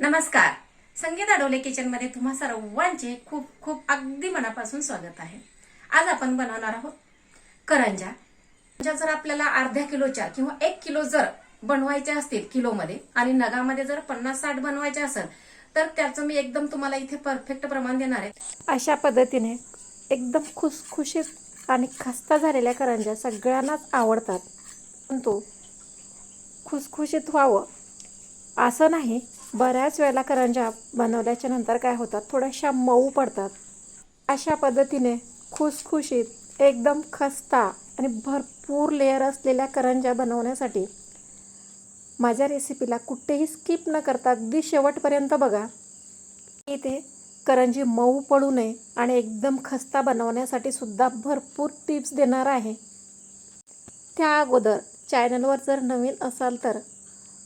नमस्कार. संगीत अडोले किचनमध्ये तुम्हा सर्वांचे खूप खूप अगदी मनापासून स्वागत आहे. आज आपण बनवणार आहोत करंजा. ज्या जर आपल्याला अर्ध्या किलोच्या किंवा एक किलो जर बनवायच्या असतील किलोमध्ये आणि नगामध्ये जर पन्नास साठ बनवायचे असेल तर त्याचं मी एकदम तुम्हाला इथे परफेक्ट प्रमाण देणार आहे. अशा पद्धतीने एकदम खुसखुशीत आणि खस्ता झालेल्या करंज्या सगळ्यांनाच आवडतात. परंतु खुसखुशीत व्हावं असं नाही बऱ्याच वेळेला करंजा बनवल्याच्या नंतर काय होतात? थोड्याशा मऊ पडतात. अशा पद्धतीने खुसखुशीत एकदम खस्ता आणि भरपूर लेअर असलेल्या करंज्या बनवण्यासाठी माझ्या रेसिपीला कुठेही स्किप न करता अगदी शेवटपर्यंत बघा. इथे करंजी मऊ पडू नये आणि एकदम खस्ता बनवण्यासाठी सुद्धा भरपूर टिप्स देणार आहे. त्या अगोदर चॅनलवर जर नवीन असाल तर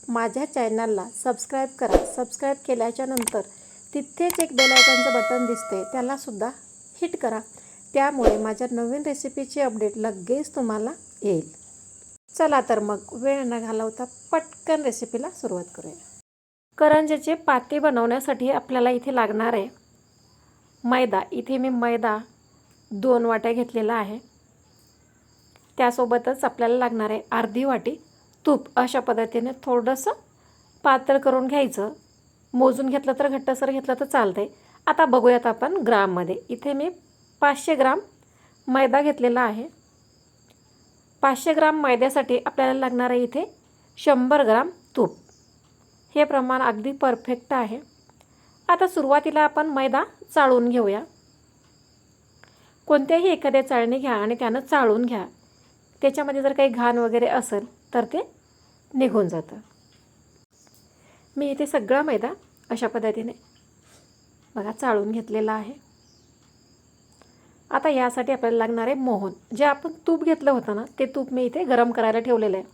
माझ्या चॅनलला सबस्क्राईब करा. सबस्क्राईब केल्याच्यानंतर तिथेच एक बेलायकनचं बटन दिसते त्यालासुद्धा हिट करा. त्यामुळे माझ्या नवीन रेसिपीची अपडेट लगेच तुम्हाला येईल. चला तर मग वेळ न घालवता पटकन रेसिपीला सुरुवात करूया. करंजेचे पाते बनवण्यासाठी आपल्याला इथे लागणार आहे मैदा. इथे मी मैदा दोन वाट्या घेतलेला आहे. त्यासोबतच आपल्याला लागणार आहे अर्धी वाटी तूप अशा पद्धतीने थोडंसं पातळ करून घ्यायचं. मोजून घेतलं तर घट्टसर घेतलं तर चालतं आहे आता बघूयात आपण ग्राममध्ये. इथे मी पाचशे ग्राम मैदा घेतलेला आहे. पाचशे ग्राम मैद्यासाठी आपल्याला लागणार आहे इथे शंभर ग्राम तूप. हे प्रमाण अगदी परफेक्ट आहे. आता सुरुवातीला आपण मैदा चाळून घेऊया. कोणत्याही एखाद्या चाळणी घ्या आणि त्यानं चाळून घ्या. त्याच्यामध्ये जर काही घाण वगैरे असेल तर ते निघून जातं. मी इथे सगळा मैदा अशा पद्धतीने बघा चाळून घेतलेला आहे. आता यासाठी आपल्याला लागणार आहे मोहन. जे आपण तूप घेतलं होतं ना ते तूप मी इथे गरम करायला ठेवलेलं आहे.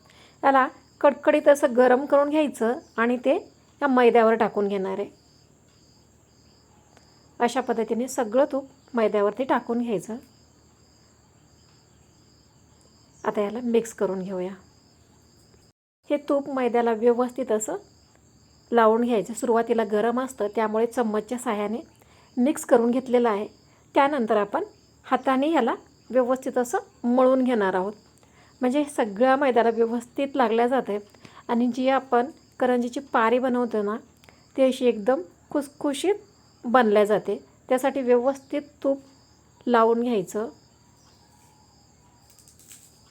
त्याला कडकडीत असं गरम करून घ्यायचं आणि ते या मैद्यावर टाकून घेणार आहे. अशा पद्धतीने सगळं तूप मैद्यावरती टाकून घ्यायचं. आता याला मिक्स करून घेऊया. हे तूप मैद्याला व्यवस्थित असं लावून घ्यायचं. सुरुवातीला गरम असतं त्यामुळे चम्मचच्या साह्याने मिक्स करून घेतलेलं आहे. त्यानंतर आपण हाताने ह्याला व्यवस्थित असं मळून घेणार आहोत. म्हणजे सगळ्या मैद्याला व्यवस्थित लागल्या जाते आणि जी आपण करंजीची पारी बनवतो ना ती अशी एकदम खुसखुशीत बनल्या जाते. त्यासाठी व्यवस्थित तूप लावून घ्यायचं.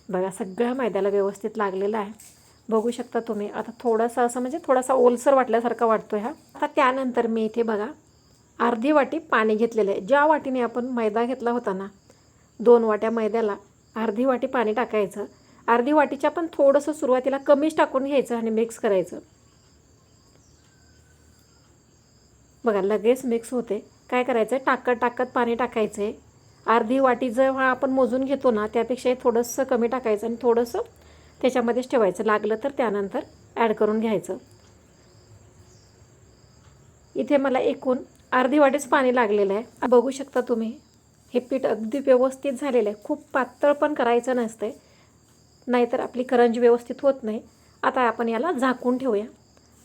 बघा सगळ्या मैद्याला व्यवस्थित लागलेलं आहे. बघू शकता तुम्ही. आता थोडंसं असं म्हणजे थोडासा ओलसर वाटल्यासारखा वाटतो ह्या आता त्यानंतर मी इथे बघा अर्धी वाटी पाणी घेतलेलं आहे. ज्या वाटीने आपण मैदा घेतला होता ना दोन वाट्या मैद्याला अर्धी वाटी पाणी टाकायचं. अर्धी वाटीच्या पण थोडंसं सुरुवातीला कमीच टाकून घ्यायचं आणि मिक्स करायचं. बघा लगेच मिक्स होते. काय करायचं? आहे टाकत टाकत पाणी टाकायचं आहे अर्धी वाटी जेव्हा आपण मोजून घेतो ना त्यापेक्षा थोडंसं कमी टाकायचं आणि थोडंसं त्याच्यामध्येच ठेवायचं. लागलं तर त्यानंतर ॲड करून घ्यायचं. इथे मला एकूण अर्धी वाटेच पाणी लागलेलं आहे. बघू शकता तुम्ही हे पीठ अगदी व्यवस्थित झालेलं आहे. खूप पातळ पण करायचं नसतं नाहीतर आपली करंजी व्यवस्थित होत नाही. आता आपण याला झाकून ठेवूया.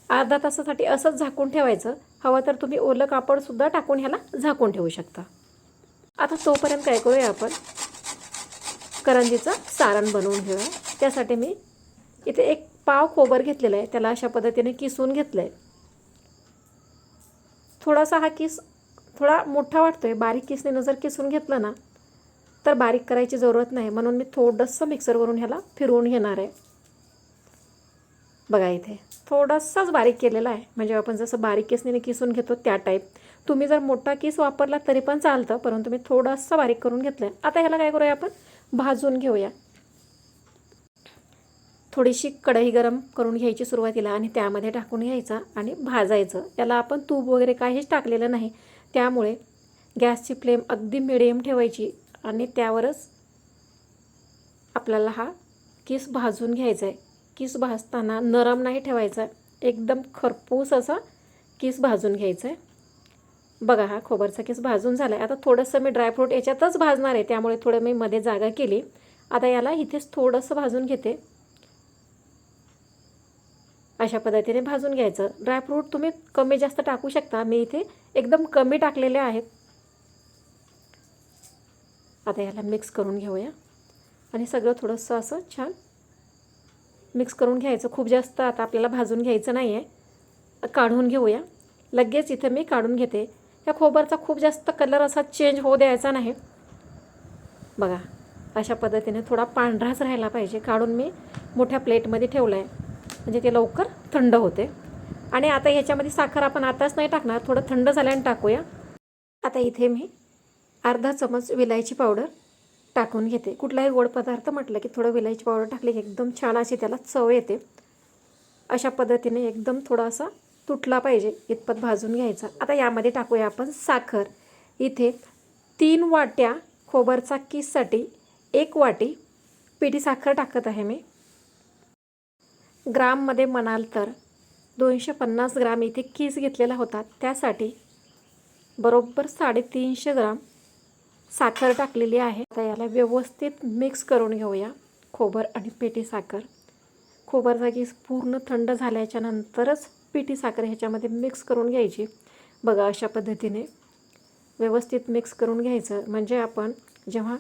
अर्धा तासासाठी असंच झाकून ठेवायचं. हवं तर तुम्ही ओलं कापडसुद्धा टाकून ह्याला झाकून ठेवू शकता. आता तोपर्यंत काय करूया आपण? करंजीचं सारण बनवून घेऊया. त्यासाठी मी इथे एक पाव खोबर घेतलेलं आहे. त्याला अशा पद्धतीने किसून घेतलं आहे थोडासा हा किस थोडा मोठा वाटतो आहे बारीक किसणीनं जर किसून घेतलं ना तर बारीक करायची जरूरत नाही. म्हणून मी थोडंसं मिक्सरवरून ह्याला फिरवून घेणार आहे. बघा इथे. थोडासाच बारीक केलेला आहे. म्हणजे आपण जसं बारीक किसणीने किसून घेतो त्या टाईप तुम्ही जर मोठा किस वापरला तरी पण चालतं परंतु मी थोडासा बारीक करून घेतलं आहे आता ह्याला काय करूया आपण? भाजून घेऊया. थोडीशी कढई गरम करून घ्यायची सुरुवातीला आणि त्यामध्ये टाकून घ्यायचा आणि भाजायचं. याला आपण तूप वगैरे काहीच टाकलेलं नाही. त्यामुळे गॅसची फ्लेम अगदी मिडियम ठेवायची आणि त्यावरच आपल्याला हा किस भाजून घ्यायचा आहे किस भाजताना नरम नाही ठेवायचा एकदम खरपूस असा किस भाजून घ्यायचा आहे बघा हा खोबरचा किस भाजून झाला आहे आता थोडंसं मी ड्रायफ्रूट याच्यातच भाजणार आहे. त्यामुळे थोडं मी मध्ये जागा केली. आता याला इथेच थोडंसं भाजून घेते. अशा पद्धतीने भाजून घ्यायचं. ड्रायफ्रूट तुम्ही कमी जास्त टाकू शकता. मी इथे एकदम कमी टाकलेले आहेत. आता याला मिक्स करून घेऊया. आणि सगळं थोडंसं असं छान मिक्स करून घ्यायचं. खूप जास्त आता आपल्याला भाजून घ्यायचं नाही आहे काढून घेऊया. लगेच इथं मी काढून घेते. या खोबरचा खूप जास्त कलर असा चेंज होऊ द्यायचा नाही. बघा अशा पद्धतीने थोडा पांढराच राहिला पाहिजे. काढून मी मोठ्या प्लेटमध्ये ठेवला आहे म्हणजे ते लवकर थंड होते. आणि आता ह्याच्यामध्ये साखर आपण आताच नाही टाकणार थोडं थंड झाल्याने टाकूया. आता इथे मी अर्धा चमच विलायची पावडर टाकून घेते. कुठलाही गोड पदार्थ म्हटलं की थोडं विलायची पावडर टाकली की एकदम छान अशी त्याला चव येते. अशा पद्धतीने एकदम थोडासा तुटला पाहिजे इतपत भाजून घ्यायचा. आता यामध्ये टाकूया आपण साखर. इथे तीन वाट्या खोबरचा किससाठी एक वाटी पिठी साखर टाकत आहे मी. ग्राममध्ये म्हणाल तर दोनशे पन्नास ग्राम इथे किस घेतलेला होता. त्यासाठी बरोबर साडेतीनशे ग्राम साखर टाकलेली आहे. आता याला व्यवस्थित मिक्स करून घेऊया. खोबर आणि पेटी साखर. खोबर जागी पूर्ण थंड झाल्याच्या नंतरच पिठी साखर ह्याच्यामध्ये मिक्स करून घ्यायची. बघा अशा पद्धतीने व्यवस्थित मिक्स करून घ्यायचं. म्हणजे आपण जेव्हा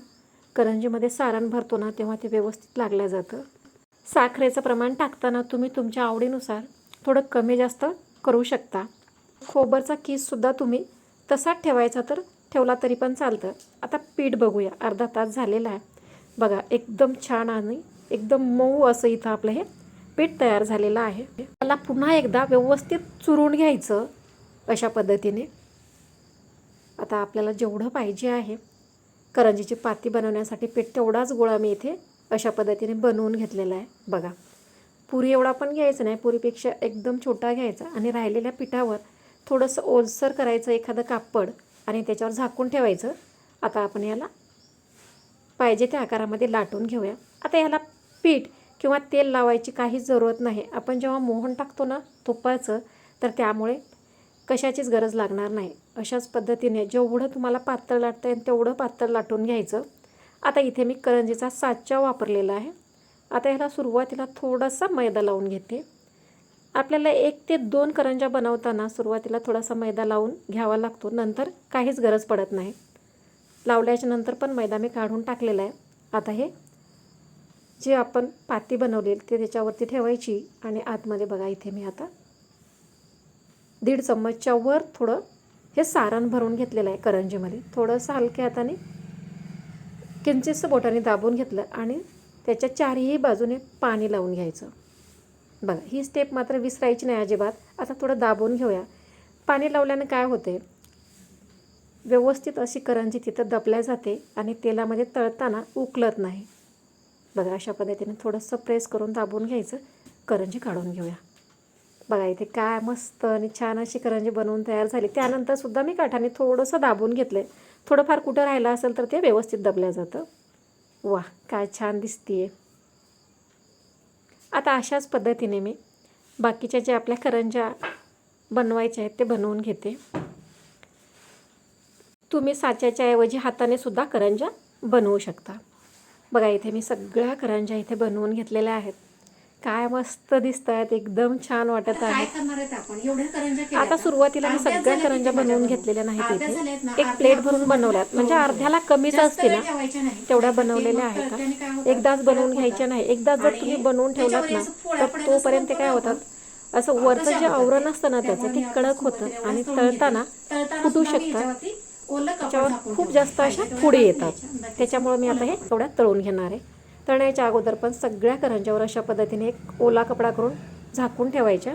करंजीमध्ये सारण भरतो ना तेव्हा ते व्यवस्थित लागलं जातं. साखरेचं प्रमाण टाकताना तुम्ही तुमच्या आवडीनुसार थोडं कमी जास्त करू शकता. खोबरचा कीससुद्धा तुम्ही तसाच ठेवायचा तर ठेवला तरी पण चालतं. आता पीठ बघूया. अर्धा तास झालेला आहे. बघा एकदम छान आणि एकदम मऊ असं इथं आपलं हे पीठ तयार झालेलं आहे. त्याला पुन्हा एकदा व्यवस्थित चुरून घ्यायचं अशा पद्धतीने. आता आपल्याला जेवढं पाहिजे आहे करंजीची पाती बनवण्यासाठी पीठ तेवढाच गोळा मी इथे अशा पद्धतीने बनवून घेतलेला आहे. बघा पुरी एवढा पण घ्यायचा नाही पुरीपेक्षा एकदम छोटा घ्यायचा आणि राहिलेल्या पिठावर थोडंसं ओलसर करायचं एखादं कापड आणि त्याच्यावर झाकून ठेवायचं. आता आपण याला पाहिजे त्या आकारामध्ये लाटून घेऊया. आता याला पीठ किंवा तेल लावायची काहीच जरूरत नाही. आपण जेव्हा मोहन टाकतो ना तुपाचं तर त्यामुळे कशाचीच गरज लागणार नाही. अशाच पद्धतीने जेवढं तुम्हाला पातळ लाटता येईल तेवढं पातळ लाटून घ्यायचं. आता इथे मी करंजीचा साचा वापरलेला आहे. आता ह्याला सुरुवातीला थोडासा मैदा लावून घेते. आपल्याला एक ते दोन करंजा बनवताना सुरुवातीला थोडासा मैदा लावून घ्यावा लागतो. नंतर काहीच गरज पडत नाही. लावल्याच्या नंतर पण मैदा मी काढून टाकलेला आहे. आता हे जे आपण पाती बनवलेली ते त्याच्यावरती ठेवायची आणि आतमध्ये बघा इथे मी आता दीड चम्मचच्या वर थोडं हे सारण भरून घेतलेलं आहे करंजीमध्ये. थोडंसं हलक्या हाताने किंचितसं बोटाने दाबून घेतलं आणि त्याच्या चारही बाजूने पाणी लावून घ्यायचं. बघा ही स्टेप मात्र विसरायची नाही अजिबात. आता थोडं दाबून घेऊया. पाणी लावल्याने काय होते? व्यवस्थित अशी करंजी तिथं दबल्या जाते आणि तेलामध्ये तळताना उकलत नाही. बघा अशा पद्धतीने थोडंसं प्रेस करून दाबून घ्यायचं. करंजी काढून घेऊया. बघा इथे काय मस्त आणि छान अशी करंजी बनवून तयार झाली. त्यानंतरसुद्धा मी काठाने थोडंसं दाबून घेतलं आहे थोडंफार कुठं राहिलं असेल तर ते व्यवस्थित दबल्या जातं. वा काय छान दिसतीये. आता अशाच पद्धतीने मी बाकीच्या ज्या आपल्या करंज्या बनवायच्या आहेत ते बनवून घेते. तुम्ही साच्याच्या ऐवजी हाताने सुद्धा करंज्या बनवू शकता. बघा इथे मी सगळ्या करंज्या इथे बनवून घेतलेल्या आहेत. काय मस्त दिसत आहेत एकदम छान वाटत आहे करंजा आता? सुरुवातीला मी सगळ्या किती बनवून घेतलेल्या नाहीत इथे एक प्लेट भरून बनवल्यात म्हणजे हो. अर्ध्याला कमीच असते ना. तेवढ्या बनवलेल्या आहेत? एकदाच बनवून घ्यायच्या. नाही एकदा जर तुम्ही बनवून ठेवलात ना तर तोपर्यंत काय होतं. होतात असं वरचं जे आवरण. असतं ना त्याचं ते कडक होतं आणि तळताना फुटू शकतात त्याच्यावर खूप. जास्त अशा तेवढ्या येतात. त्याच्यामुळे मी आता हे तेवढ्या तळून घेणार आहे तळण्याच्या अगोदर पण सगळ्या करंज्यावर अशा पद्धतीने एक ओला कपडा करून झाकून ठेवायच्या.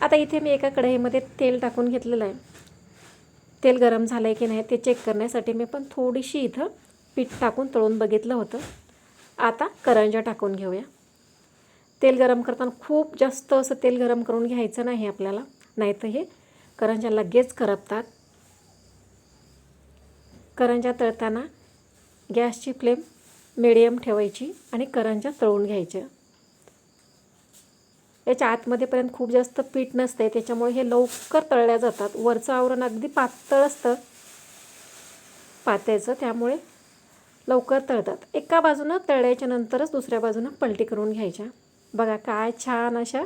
आता इथे मी एका कढईमध्ये तेल टाकून घेतलेलं आहे. तेल गरम झालं आहे की नाही ते चेक करण्यासाठी मी पण थोडीशी इथं पीठ टाकून तळून बघितलं होतं. आता करंज्या टाकून घेऊया. तेल गरम करताना खूप जास्त असं तेल गरम करून घ्यायचं नाही आपल्याला. नाहीतर हे करंज्या लगेच करपतात. करंज्या तळताना गॅसची फ्लेम मिडियम ठेवायची आणि करंज्या तळून घ्यायच्या. याच्या आतमध्येपर्यंत खूप जास्त पीठ नसते त्याच्यामुळे हे लवकर तळल्या जातात. वरचं आवरण अगदी पातळ असतं पात्याचं त्यामुळे लवकर तळतात. एका बाजूनं तळल्याच्या नंतरच दुसऱ्या बाजूनं पलटी करून घ्यायच्या. बघा काय छान अशा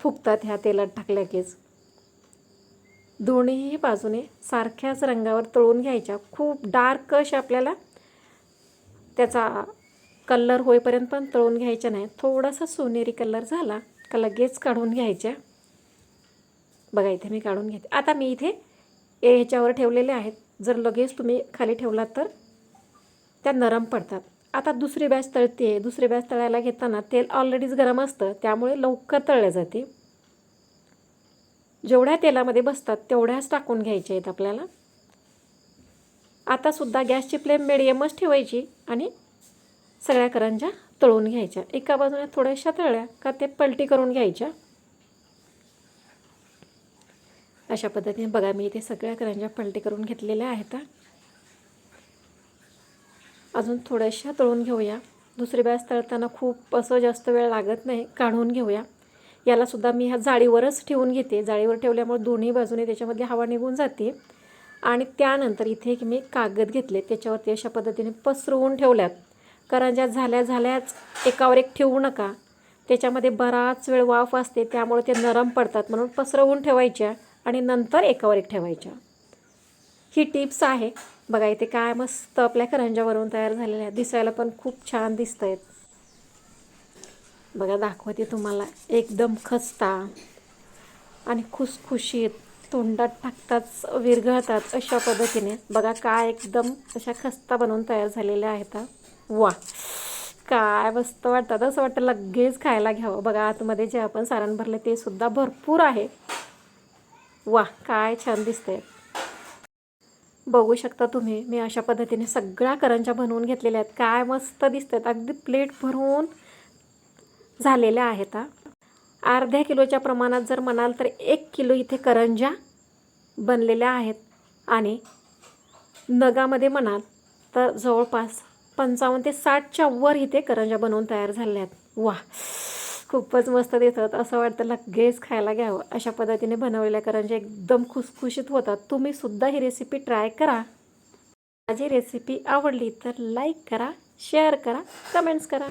फुगतात ह्या तेलात टाकल्या कीच दोन्हीही बाजूने सारख्याच रंगावर तळून घ्यायच्या. खूप डार्क अशा आपल्याला त्याचा कलर होईपर्यंत पण तळून घ्यायचा नाही. थोडासा सोनेरी कलर झाला का लगेच काढून घ्यायच्या. बघा इथे मी काढून घेते. आता मी इथे ए ह्याच्यावर ठेवलेले आहेत. जर लगेच तुम्ही खाली ठेवलात तर त्या नरम पडतात. आता दुसरी बॅच तळते दुसरी बॅच तळायला घेताना तेल ऑलरेडीच गरम असतं. त्यामुळे लवकर तळल्या जाते. जेवढ्या तेलामध्ये बसतात तेवढ्याच टाकून घ्यायच्या आहेत आपल्याला. आता सुद्धा गॅसची फ्लेम मिडियमच ठेवायची आणि सगळ्या करंज्या तळून घ्यायच्या. एका बाजूने थोड्याशा तळल्या का ते पलटी करून घ्यायच्या. अशा पद्धतीने बघा मी इथे सगळ्या करंज्या पलटी करून घेतलेल्या आहेत. अजून थोड्याशा तळून घेऊया. दुसरी बॅस तळताना खूप असं जास्त वेळ लागत नाही काढून घेऊया. यालासुद्धा मी ह्या जाळीवरच ठेवून घेते. जाळीवर ठेवल्यामुळे दोन्ही बाजूने त्याच्यामधली हवा निघून जाते. आणि त्यानंतर इथे एक मी कागद घेतले त्याच्यावरती अशा पद्धतीने पसरवून ठेवल्यात. करंज्या झाल्या झाल्याच एकावर एक ठेवू नका. त्याच्यामध्ये बराच वेळ वाफ असते त्यामुळे ते नरम पडतात म्हणून पसरवून ठेवायच्या आणि नंतर एकावर एक ठेवायच्या. ही टिप्स आहे. बघा इथे काय मस्त आपल्या करंज्यावरून तयार झालेल्या आहेत. दिसायला पण खूप छान दिसत आहेत बघा दाखवते तुम्हाला. एकदम खस्ता आणि खुसखुशीत. तोंडात टाकताच विरघळतात अशा पद्धतीने. बघा काय एकदम अशा खस्ता बनवून तयार झालेल्या आहेत वा काय मस्त वाटतात असं वाटतं लगेच खायला घ्यावं. बघा आतमध्ये जे आपण सारण भरले ते सुद्धा भरपूर आहे. वा काय छान दिसते बघू शकता तुम्ही मी अशा पद्धतीने सगळ्या करंज्या बनवून घेतलेल्या आहेत. काय मस्त दिसत आहेत अगदी प्लेट भरून झालेल्या आहेत हा. अर्ध्या किलोच्या प्रमाणात जर म्हणाल तर एक किलो इथे करंज्या बनलेल्या आहेत. आणि नगामध्ये म्हणाल तर जवळपास पंचावन्न ते साठच्या वर इथे करंज्या बनवून तयार झाल्या आहेत. वा खूपच मस्त देतात असं वाटतं लगेच खायला घ्यावं. अशा पद्धतीने बनवलेल्या करंज्या एकदम खुसखुशीत होतात. तुम्ही सुद्धा ही रेसिपी ट्राय करा. माझी रेसिपी आवडली तर लाईक करा शेअर करा कमेंट्स करा.